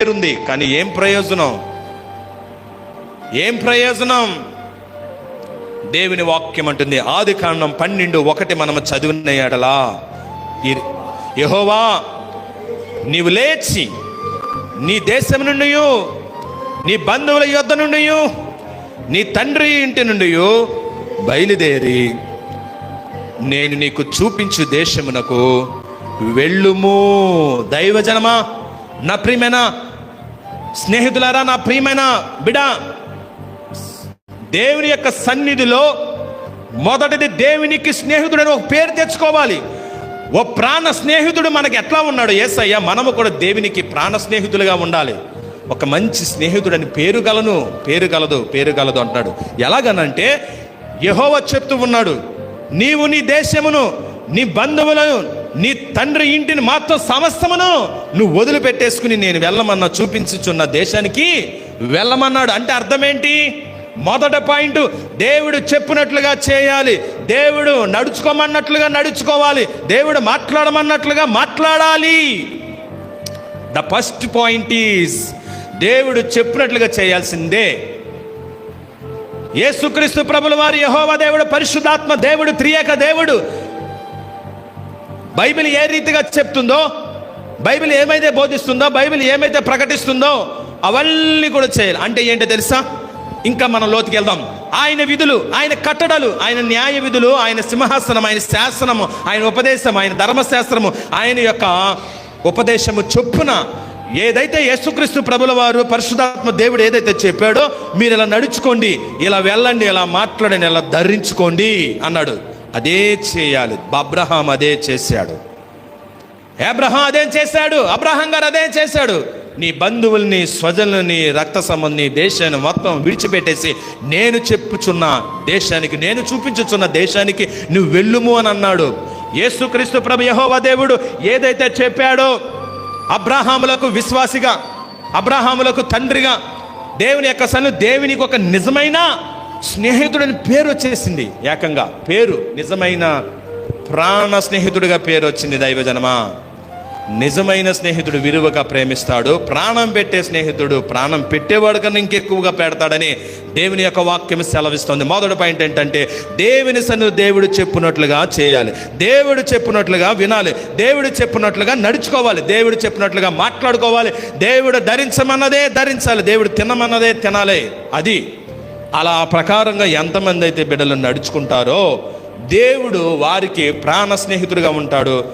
పేరుంది కానీ ఏం ప్రయోజనం? ఏం ప్రయోజనం? దేవుని వాక్యం అంటుంది ఆది కాండం పన్నెండు ఒకటి మనం చదివిన ఎడలా యహోవా నీవు లేచి నీ దేశం నుండి నీ బంధువుల యొద్ద నుండి నీ తండ్రి ఇంటి నుండి బయలుదేరి నేను నీకు చూపించు దేశమునకు వెళ్ళుము. దైవజనమా నా ప్రియమేనా స్నేహితులారా నా ప్రియమైన బిడా దేవుని యొక్క సన్నిధిలో మొదటిది దేవునికి స్నేహితుడని ఒక పేరు తెచ్చుకోవాలి. ఓ ప్రాణ స్నేహితుడు మనకి ఎట్లా ఉన్నాడు? ఏసయ్య మనము కూడా దేవునికి ప్రాణ స్నేహితులుగా ఉండాలి. ఒక మంచి స్నేహితుడని పేరు గలను పేరు గలదు పేరు గలదు అంటాడు. ఎలాగనంటే యహోవ చెప్తూ ఉన్నాడు నీవు నీ దేశమును నీ బంధువులను నీ తండ్రి ఇంటిని మాత్రం సమస్తమును నువ్వు వదిలిపెట్టేసుకుని నేను వెళ్ళమన్నా చూపించుచున్న దేశానికి వెళ్ళమన్నాడు. అంటే అర్థమేంటి? మొదట పాయింట్ దేవుడు చెప్పినట్లుగా చేయాలి. దేవుడు నడుచుకోమన్నట్లుగా నడుచుకోవాలి. దేవుడు మాట్లాడమన్నట్లుగా మాట్లాడాలి. ద ఫస్ట్ పాయింట్ ఈజ్ దేవుడు చెప్పినట్లుగా చేయాల్సిందే. యేసుక్రీస్తు ప్రభుల వారి యహోవ దేవుడు పరిశుద్ధాత్మ దేవుడు త్రియేక దేవుడు బైబిల్ ఏ రీతిగా చెప్తుందో బైబిల్ ఏమైతే బోధిస్తుందో బైబిల్ ఏమైతే ప్రకటిస్తుందో అవన్నీ కూడా చేయాలి. అంటే ఏంటో తెలుసా? ఇంకా మనం లోతుకి వెళ్దాం. ఆయన విధులు ఆయన కట్టడలు ఆయన న్యాయ విధులు ఆయన సింహాసనం ఆయన శాసనము ఆయన ఉపదేశం ఆయన ధర్మశాస్త్రము ఆయన యొక్క ఉపదేశము చొప్పున ఏదైతే యేసుక్రీస్తు ప్రభుల వారు పరిశుధాత్మ దేవుడు ఏదైతే చెప్పాడో మీరు ఇలా నడుచుకోండి ఇలా వెళ్ళండి ఇలా మాట్లాడండి ఇలా ధరించుకోండి అన్నాడు. అదే చేయాలి. అబ్రహాం అదే చేశాడు. అబ్రహాం అదే చేశాడు. అబ్రహాం గారు అదే చేశాడు. నీ బంధువుల్ని స్వజనుల్ని రక్త సంబంధిని దేశాన్ని మొత్తం విడిచిపెట్టేసి నేను చెప్పుచున్న దేశానికి నేను చూపించుచున్న దేశానికి నువ్వు వెళ్ళుము అని అన్నాడు. యేసుక్రీస్తు ప్రభు యహోవ దేవుడు ఏదైతే చెప్పాడో అబ్రహాములకు విశ్వాసిగా అబ్రహాములకు తండ్రిగా దేవుని యొక్క సన్ను దేవునికి ఒక నిజమైన స్నేహితుడని పేరు వచ్చేసింది ఏకంగా. పేరు నిజమైన ప్రాణ స్నేహితుడిగా పేరు వచ్చింది దైవజనమా. నిజమైన స్నేహితుడు విలువగా ప్రేమిస్తాడు ప్రాణం పెట్టే స్నేహితుడు ప్రాణం పెట్టేవాడు కన్నా ఇంకెక్కువగా పెడతాడని దేవుని యొక్క వాక్యం సెలవిస్తుంది. మొదటి పాయింట్ ఏంటంటే దేవుని సన్ను దేవుడు చెప్పినట్లుగా చేయాలి. దేవుడు చెప్పినట్లుగా వినాలి. దేవుడు చెప్పినట్లుగా నడుచుకోవాలి. దేవుడు చెప్పినట్లుగా మాట్లాడుకోవాలి. దేవుడు ధరించమన్నదే ధరించాలి. దేవుడు తినమన్నదే తినాలి. అది అలా ప్రకారంగా ఎంతమంది అయితే బిడ్డలు నడుచుకుంటారో దేవుడు వారికి ప్రాణ స్నేహితుడిగా ఉంటాడు.